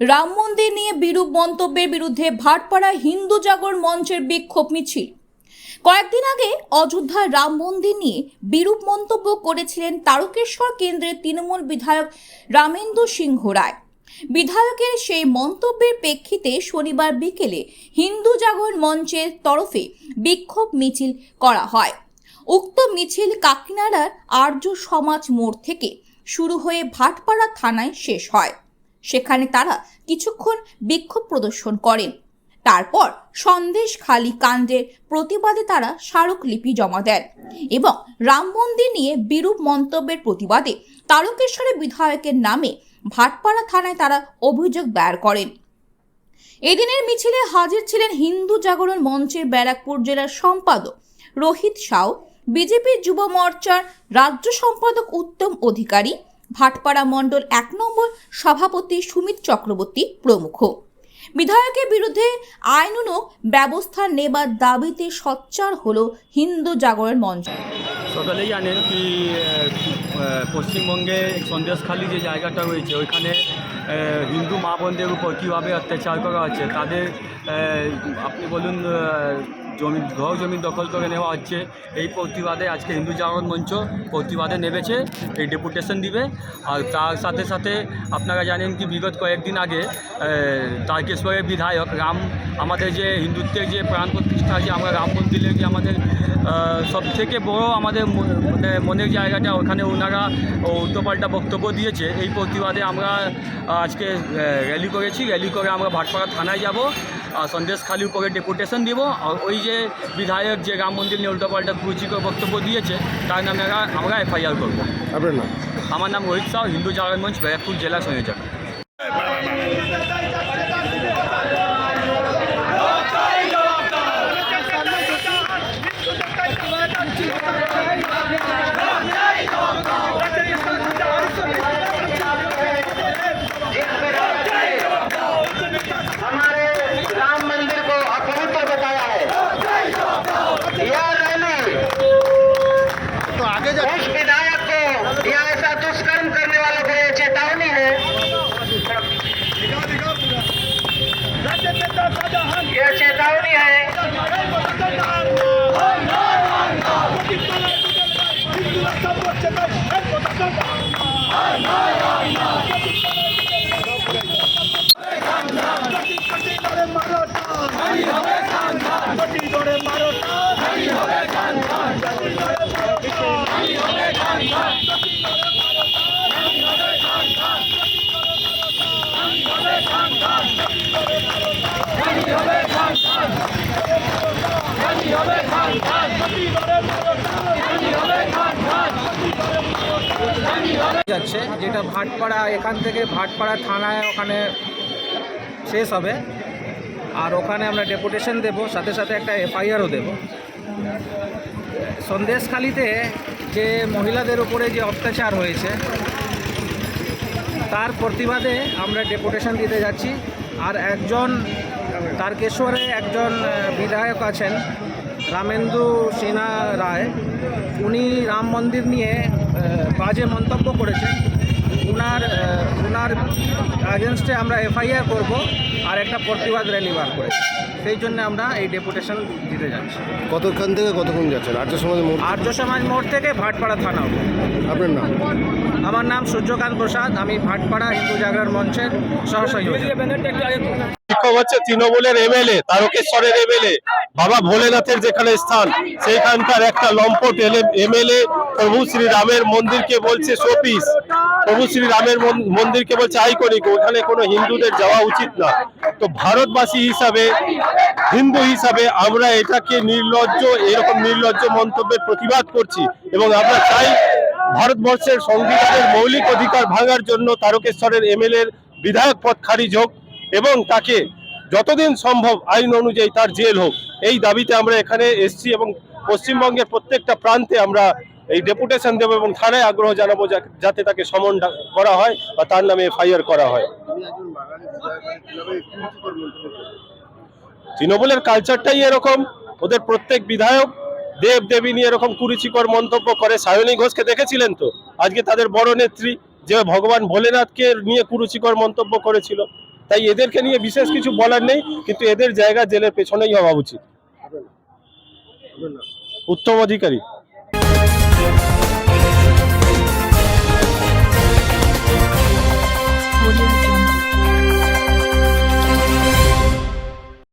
রাম মন্দির নিয়ে বিরূপ মন্তব্যের বিরুদ্ধে ভাটপাড়া হিন্দু জাগরণ মঞ্চের বিক্ষোভ মিছিল। কয়েকদিন আগে অযোধ্যার রাম মন্দির নিয়ে বিরূপ মন্তব্য করেছিলেন তারকেশ্বর কেন্দ্রের তৃণমূল বিধায়ক রামেন্দু সিংহ রায়। বিধায়কের সেই মন্তব্যের প্রেক্ষিতে শনিবার বিকেলে হিন্দু জাগরণ মঞ্চের তরফে বিক্ষোভ মিছিল করা হয়। উক্ত মিছিল কাকিনাড়ার আর্য সমাজ মোড় থেকে শুরু হয়ে ভাটপাড়া থানায় শেষ হয়। সেখানে তারা কিছুক্ষণ বিক্ষোভ প্রদর্শন করেন তারপর সন্দেশ খালি কাণ্ডের প্রতিবাদে তারা স্মারকলিপি জমা দেন এবং রাম মন্দির নিয়ে বিরূপ মন্তব্যের প্রতিবাদে তারকেশ্বরের বিধায়কের নামে ভাটপাড়া থানায় তারা অভিযোগ দায়ের করেন। এদিনের মিছিলে হাজির ছিলেন হিন্দু জাগরণ মঞ্চের ব্যারাকপুর জেলার সম্পাদক রোহিত সাউ, বিজেপির যুব মোর্চার রাজ্য সম্পাদক উত্তম অধিকারী ভাটপাড়া মণ্ডল এক নম্বর সভাপতি সুমিত চক্রবর্তী প্রমুখ। বিধায়কের বিরুদ্ধে আইনুনো ব্যবস্থা নেবার দাবিতে সচ্চার হল হিন্দু জাগরণ মঞ্চ। সকলেই জানেন কি পশ্চিমবঙ্গে সন্দেশখালি যে জায়গাটা রয়েছে, ওইখানে হিন্দু মা বোনদের উপর কীভাবে অত্যাচার করা হচ্ছে, তাদের আপনি বলুন জমি, ঘর জমি দখল করে নেওয়া হচ্ছে। এই প্রতিবাদে আজকে হিন্দু জাগরণ মঞ্চ প্রতিবাদে নেমেছে, এই ডেপুটেশন দিবে। আর তার সাথে সাথে আপনারা জানেন কি, বিগত কয়েকদিন আগে তারকেশ্বরের বিধায়ক রাম, আমাদের যে হিন্দুত্বের যে প্রাণ প্রতিষ্ঠা যে আমরা রাম মন্দিরে যে আমাদের সব থেকে বড় আমাদের মানে মনের জায়গাটা ওখানে ওনারা উল্টোপাল্টা বক্তব্য দিয়েছে। এই প্রতিবাদে আমরা আজকে র্যালি করেছি। র্যালি করে আমরা ভাটপাড়া থানায় যাব। সন্দেশ খালি উপরে ডেপুটেশন দিব। আর ওই যে বিধায়ক যে রাম মন্দির নিয়ে উল্টোপাল্টা কুচিকর বক্তব্য দিয়েছে তার নামে আমরা- এফআইআর করব। আপনার নাম? আমার নাম রোহিত সাউ হিন্দু জাগরণ মঞ্চ ব্যারাকপুর জেলা সংযোজক। যাচ্ছে, যেটা ভাটপাড়া, এখান থেকে ভাটপাড়া থানায় ওখানে শেষ হবে। আর ওখানে আমরা ডেপুটেশন দেব, সাথে সাথে একটা এফআইআরও দেব। সন্দেশখালিতে যে মহিলাদের উপরে যে অত্যাচার হয়েছে, তার প্রতিবাদে আমরা ডেপুটেশন দিতে যাচ্ছি। আর একজন তারকেশ্বরে একজন বিধায়ক আছেন, রামেন্দু সিনহা রায়। উনি রাম মন্দির নিয়ে বাজে মন্তব্য করেছেন। উনার আহ, উনার এগেনস্টে আমরা এফআইআর করব আর একটা প্রতিবাদ র্যালি বার করে সেই জন্য আমরা এই ডেপুটেশন দিতে যাচ্ছি। কতক্ষণ থেকে কতক্ষণ যাচ্ছেন? আর্য সমাজ মোড় আর্য সমাজ মোড় থেকে ভাটপাড়া থানা। আপনার নাম? আমার নাম সূর্যকান্ত প্রসাদ আমি ভাটপাড়া হিন্দু জাগরণ মঞ্চের বিক্ষোভ হচ্ছে তৃণমূলের এমএলএ তারকেশ্বরের এমএলএ বাবা ভোলেনাথের যেখানে স্থান সেইখানকার একটা লম্পট এমএলএ প্রভু শ্রী রামের মন্দিরকে বলছে শোপিস। প্রভু শ্রী রামের মন- মন্দিরকে বলছে আইকনিক, ওখানে কোনো হিন্দুদের যাওয়া উচিত না। তো ভারতবাসী হিসাবে, হিন্দু হিসাবে আমরা এটাকে নির্লজ্জ, এরকম নির্লজ্জ মন্তব্যের প্রতিবাদ করছি এবং আমরা চাই ভারতবর্ষের সংবিধানের মৌলিক অধিকার ভাঙার জন্য তারকেশ্বরের এমএলএর বিধায়ক পদ খারিজ হোক এবং তাকে যতদিন সম্ভব আইন অনুযায়ী তার জেল হোক। এই দাবিতে আমরা এখানে এসছি এবং পশ্চিমবঙ্গের প্রত্যেকটা প্রান্তে আমরা এই ডেপুটেশন দেবো এবং থানায় আগ্রহ জানাব যাতে তাকে সমন করা হয় বা তার নামে এফআইআর করা হয়। তৃণমূলের কালচারটাই এরকম ওদের প্রত্যেক বিধায়ক দেব দেবী নিয়ে এরকম কুরুচিকর মন্তব্য করে। সায়নী ঘোষকে দেখেছিলেন তো? আজকে তাদের বড় নেত্রী যে ভগবান ভোলেনাথকে নিয়ে কুরুচিকর মন্তব্য করেছিল। তাই এদেরকে নিয়ে বিশেষ কিছু বলার নেই কিন্তু এদের জায়গা জেলের পেছনেই হওয়া উচিত। উত্তম অধিকারী।